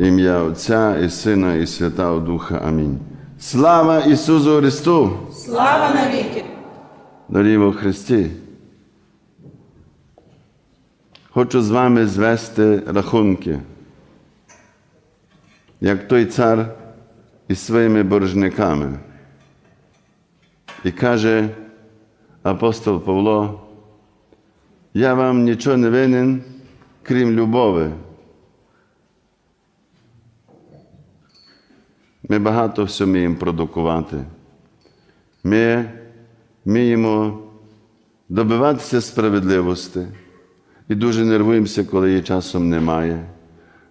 Ім'я Отця і Сина, і Святого Духа. Амінь. Слава Ісусу Христу! Слава навіки! Дорогі во Христі! Хочу з вами звести рахунки, як той цар із своїми боржниками. І каже апостол Павло, я вам нічого не винен, крім любові. Ми багато все вміємо продукувати. Ми вміємо добиватися справедливості і дуже нервуємося, коли її часом немає.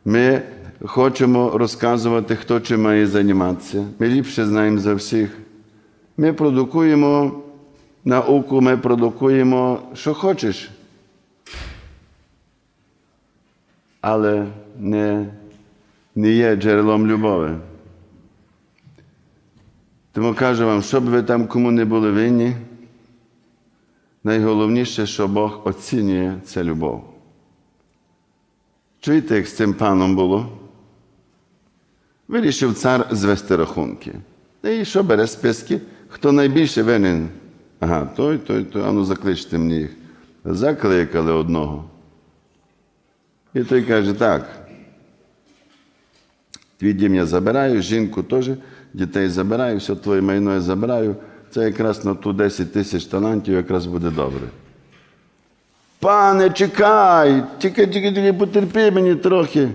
Ми хочемо розказувати, хто чим має займатися. Ми ліпше знаємо за всіх. Ми продукуємо науку, ми продукуємо, що хочеш. Але не, не є джерелом любові. Тому кажу вам, щоб ви там кому не були винні, найголовніше, що Бог оцінює це любов. Чуєте, як з цим паном було? Вирішив цар звести рахунки. І що бере списки? Хто найбільше винен? Ага, той, той, той, ану закличте мені їх. Закликали одного. І той каже, так. Твій дім я забираю, жінку теж, дітей забираю, все твоє майно я забираю. Це якраз на ту 10 тисяч талантів якраз буде добре. Пане, чекай, тільки, тільки, тільки потерпи мені трохи.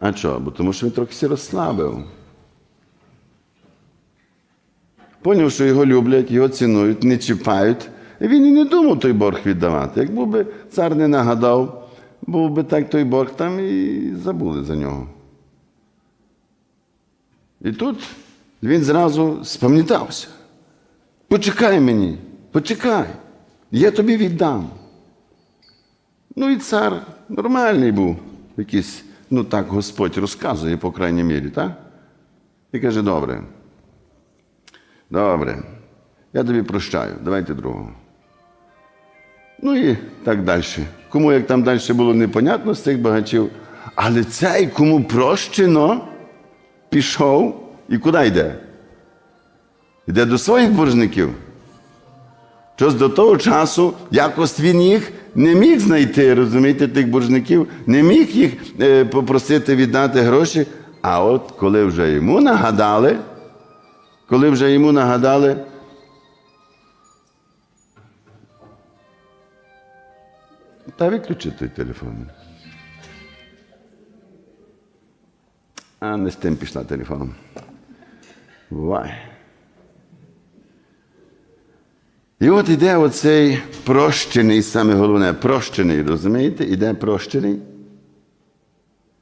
А чого? Бо тому що він трохи сі розслабив. Поняв, що його люблять, його цінують, не чіпають. І він і не думав той борг віддавати. Як би цар не нагадав, був би так той борг там і забули за нього. І тут він зразу спам'ятався. Почекай мені, почекай, я тобі віддам. Ну і цар нормальний був, якийсь, ну так Господь розказує, по крайній мірі, так? І каже, добре. Добре, я тобі прощаю, давайте другого. Ну і так далі. Кому як там далі було непонятно з цих багачів, але цей, кому прощено, пішов і куди йде? Йде до своїх боржників. Щось до того часу якось він їх не міг знайти, розумієте, тих боржників, не міг їх е, попросити віддати гроші. А от коли вже йому нагадали, коли вже йому нагадали, та виключи той телефон. А не з тим пішла телефоном. Буває. І от іде оцей прощений, саме головне, прощений, розумієте? Іде прощений.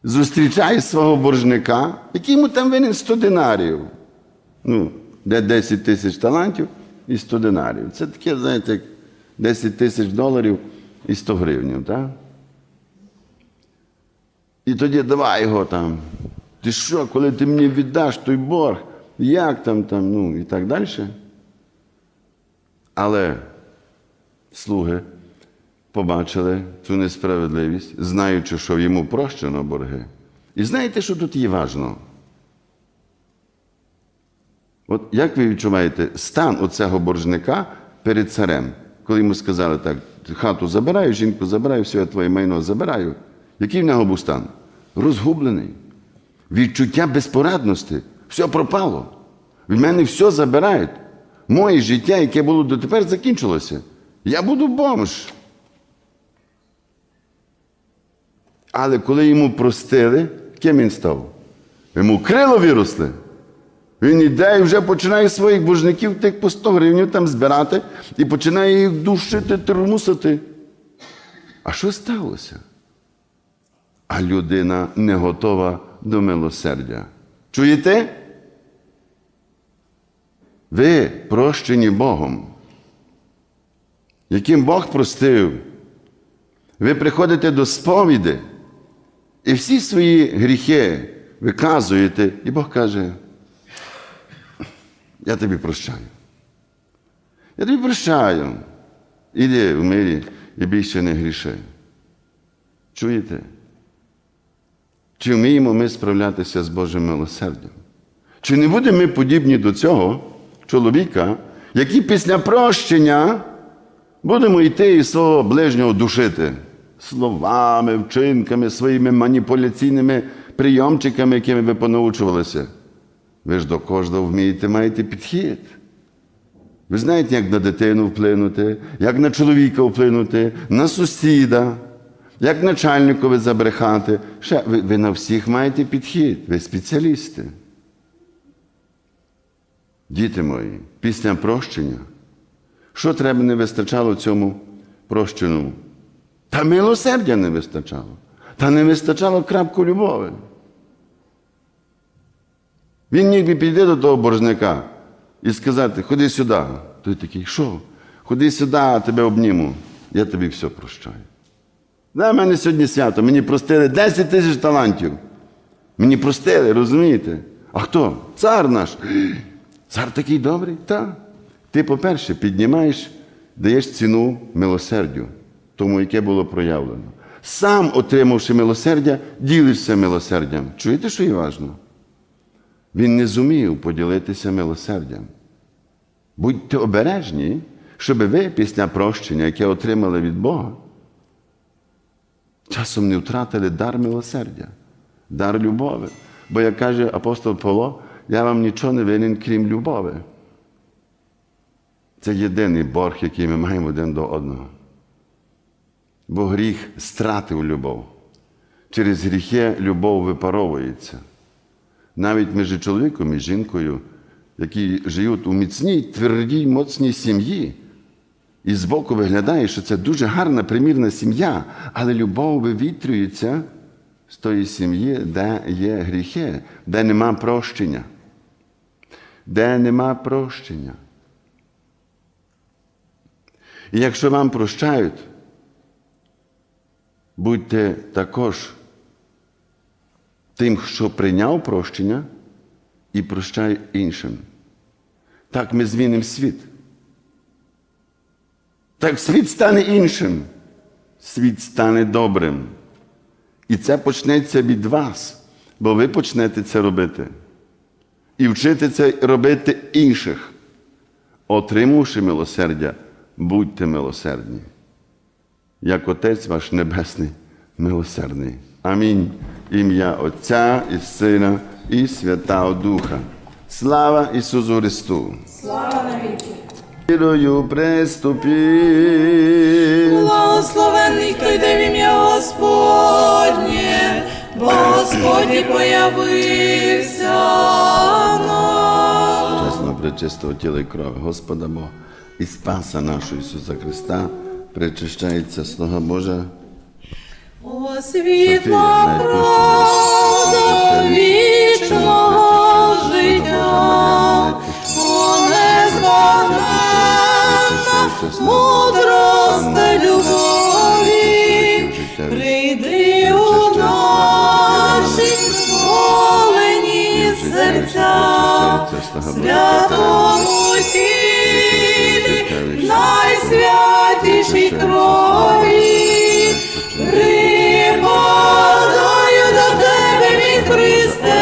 Зустрічає свого боржника, який йому там винен 100 динарів. Ну, де 10 тисяч талантів і 100 динарів. Це таке, знаєте, як 10 тисяч доларів і 100 гривнів, так? І тоді давай його там. Ти що, коли ти мені віддаш той борг, як там, там, ну і так далі. Але слуги побачили цю несправедливість, знаючи, що йому прощено борги. І знаєте, що тут є важно? От як ви відчуваєте стан оцього боржника перед царем, коли йому сказали так, хату забираю, жінку забираю, все я твоє майно забираю. Який в нього був стан? Розгублений. Відчуття безпорадності. Все пропало. Від мене все забирають. Моє життя, яке було дотепер, закінчилося. Я буду бомж. Але коли йому простили, ким він став? Йому крило виросли. Він іде і вже починає своїх божників тих по 100 гривень там збирати і починає їх душити, термусити. А що сталося? А людина не готова до милосердя. Чуєте? Ви прощені Богом, яким Бог простив. Ви приходите до сповіді і всі свої гріхи виказуєте, і Бог каже, я тобі прощаю. Я тобі прощаю. Іди в мирі і більше не гріши. Чуєте? Чи вміємо ми справлятися з Божим милосердям? Чи не будемо ми подібні до цього чоловіка, який після прощення будемо йти і свого ближнього душити словами, вчинками, своїми маніпуляційними прийомчиками, якими ви понаучувалися? Ви ж до кожного вмієте, маєте підхід. Ви знаєте, як на дитину вплинути, як на чоловіка вплинути, на сусіда, як начальникові забрехати. Ще, ви, ви на всіх маєте підхід, ви спеціалісти. Діти мої, після прощення, що треба не вистачало цьому прощеному? Та милосердя не вистачало. Та не вистачало крапку любові. Він міг би підійти до того боржника і сказати, ходи сюди. Той такий, що? Ходи сюди, я тебе обніму. Я тобі все прощаю. Да, в мене сьогодні свято, мені простили 10 тисяч талантів. Мені простили, розумієте? А хто? Цар наш. Цар такий добрий? Так. Ти, по-перше, піднімаєш, даєш ціну милосердю, тому, яке було проявлено. Сам, отримавши милосердя, ділишся милосердям. Чуєте, що є важливо? Він не зумів поділитися милосердям. Будьте обережні, щоб ви після прощення, яке отримали від Бога, часом не втратили дар милосердя, дар любові. Бо, як каже апостол Павло, я вам нічого не винен, крім любові. Це єдиний борг, який ми маємо один до одного. Бо гріх стратив любов. Через гріхи любов випаровується. Навіть між чоловіком і жінкою, які живуть у міцній, твердій, моцній сім'ї, і збоку виглядає, що це дуже гарна, примірна сім'я, але любов вивітрюється з тої сім'ї, де є гріхи, де нема прощення. Де нема прощення. І якщо вам прощають, будьте також тим, що прийняв прощення, і прощай іншим. Так ми змінимо світ. Так світ стане іншим, світ стане добрим. І це почнеться від вас, бо ви почнете це робити. І вчити це робити інших. Отримавши милосердя, будьте милосердні, як Отець ваш Небесний милосердний. Амінь. Ім'я Отця і Сина і Святого Духа. Слава Ісусу Христу! Слава навіки! Вірою приступіть. Благословенний, хто йде в ім'я Господнє, бо Господь появився нам. Чесно причистого тіла і крови Господа Бога і Спаса нашого Ісуса Христа, причищається Слуга Божа. О, світла правда святому тілі, найсвятішій крові, припадаю до тебе, мій Христе,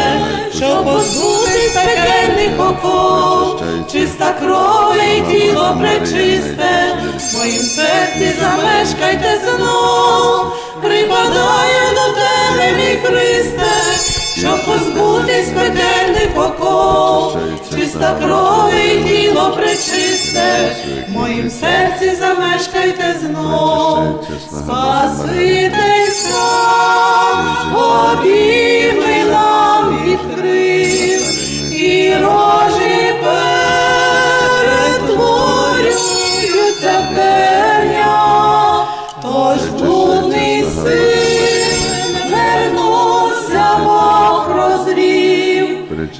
щоб позбутись пекельних оков, чиста кров і тіло пречисте, в моїм серці замешкайте знов, припадаю до тебе, мій Христе, щоб позбутись пекельних оков, чиста крови, і тіло пречисте, в моїм серці замешкайте знов, Спаситель сам,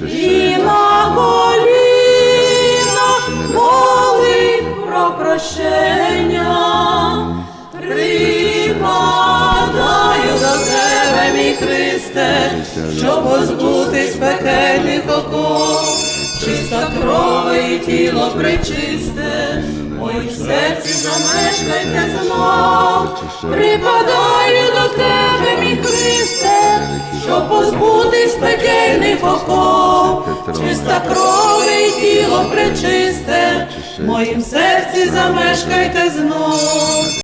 і на колінах молить про прощення. Припадаю до тебе, мій Христе, щоб позбутись пекельних оков, чиста кров і тіло причисте, моїм серці замешкайте знов. Припадаю до тебе, мій Христе, щоб позбутись пекельних оков, чиста кров і тіло пречисте, моїм серці замешкайте знов.